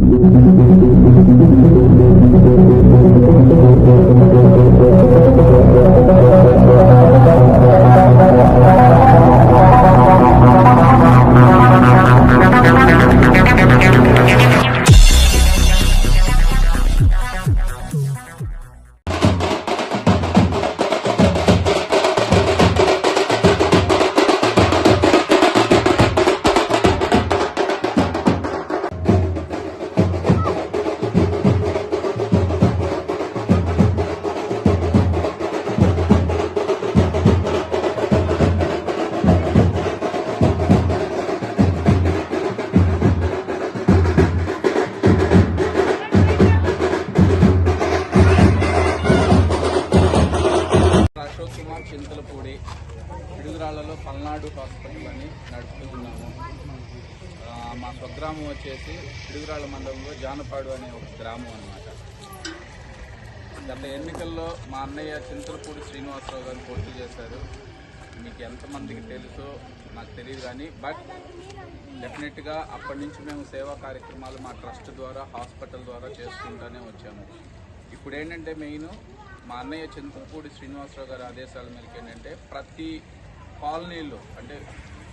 Thank you. Chintalapudi పిడుగురాళ్ళలో Palnadu hospital అని నడుపుతున్నాము. మా స్వగ్రామం వచ్చేసి పిడుగురాళ్ళ మండలంలో జానపాడు అనే ఒక గ్రామం అన్నమాట. గత ఎన్నికల్లో మా అన్నయ్య చింతలపూడి శ్రీనివాసరావు గారు పోటీ చేశారు. మీకు ఎంతమందికి తెలుసో నాకు తెలియదు కానీ బట్ డెఫినెట్గా అప్పటి నుంచి మేము సేవా కార్యక్రమాలు మా ట్రస్ట్ ద్వారా హాస్పిటల్ ద్వారా చేసుకుంటూనే వచ్చాము. ఇప్పుడు ఏంటంటే మెయిన్ మా అన్నయ్య చంద్రపూడి శ్రీనివాసరావు గారి ఆదేశాల మేరకు ఏంటంటే ప్రతి కాలనీలో అంటే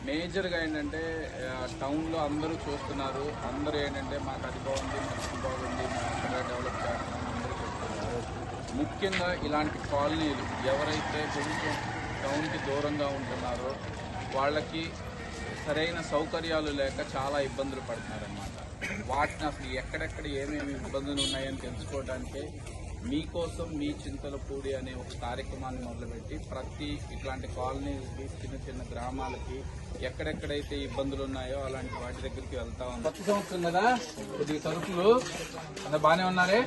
మేజర్గా ఏంటంటే టౌన్లో అందరూ చూస్తున్నారు. అందరూ ఏంటంటే మాకు అది బాగుంది మాకు బాగుంది మేము డెవలప్ చేస్తున్నాం అందరూ చెప్తున్నారు. ముఖ్యంగా ఇలాంటి కాలనీలు ఎవరైతే కొంచెం టౌన్కి దూరంగా ఉంటున్నారో వాళ్ళకి సరైన సౌకర్యాలు లేక చాలా ఇబ్బందులు పడుతున్నారన్నమాట. వాటిని అసలు ఎక్కడెక్కడ ఏమేమి ఇబ్బందులు ఉన్నాయని తెలుసుకోవడానికి మీకోసం మీ చింతలపూడి అనే ఒక కార్యక్రమాన్ని మొదలుపెట్టి ప్రతి ఇట్లాంటి కాలనీస్కి చిన్న చిన్న గ్రామాలకి ఎక్కడెక్కడైతే ఇబ్బందులు ఉన్నాయో అలాంటి వాటి దగ్గరికి వెళ్తా ఉన్నాం. ప్రతి సంవత్సరం కదా? కొద్దిగా సరుకులు అంత బాగానే ఉన్నారే?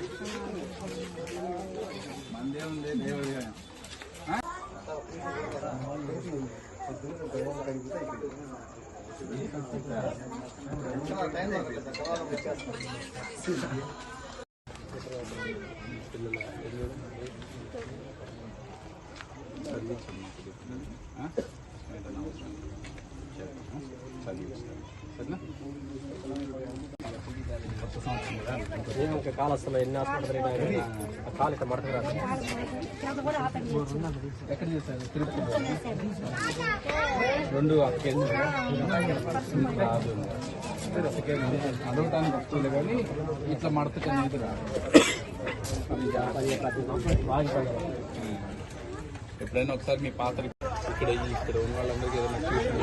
మందే ఉంది దేవుడి ఇంకా కాలు వస్తున్నాయి ఎన్ని హాస్పిటల్ ఆ కాలు ఇక్కడ మడత ఎక్కడ చేశారు తిరుపతి రెండు అడగటానికి వస్తుంది కానీ ఇట్లా మడత అనేది రాదు పది ప్రతి సంవత్సరం బాగా ఇబ్బంది అవుతుంది. ఎప్పుడైనా ఒకసారి మీ పాత్ర ఇక్కడ ఈ- ఇక్కడ ఉన్న వాళ్ళందరికీ ఏదైనా ట్యూషన్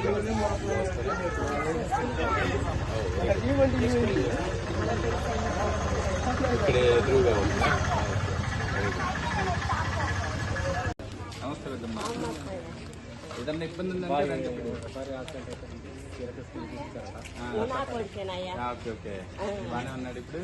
ఇక్కడ ఎదురుగా ఉందా. నమస్తే పెద్దమ్మ. ఏదన్నా ఇబ్బంది ఉందంటే ఓకే ఓకే. బాగానే ఉన్నాడు ఇప్పుడు?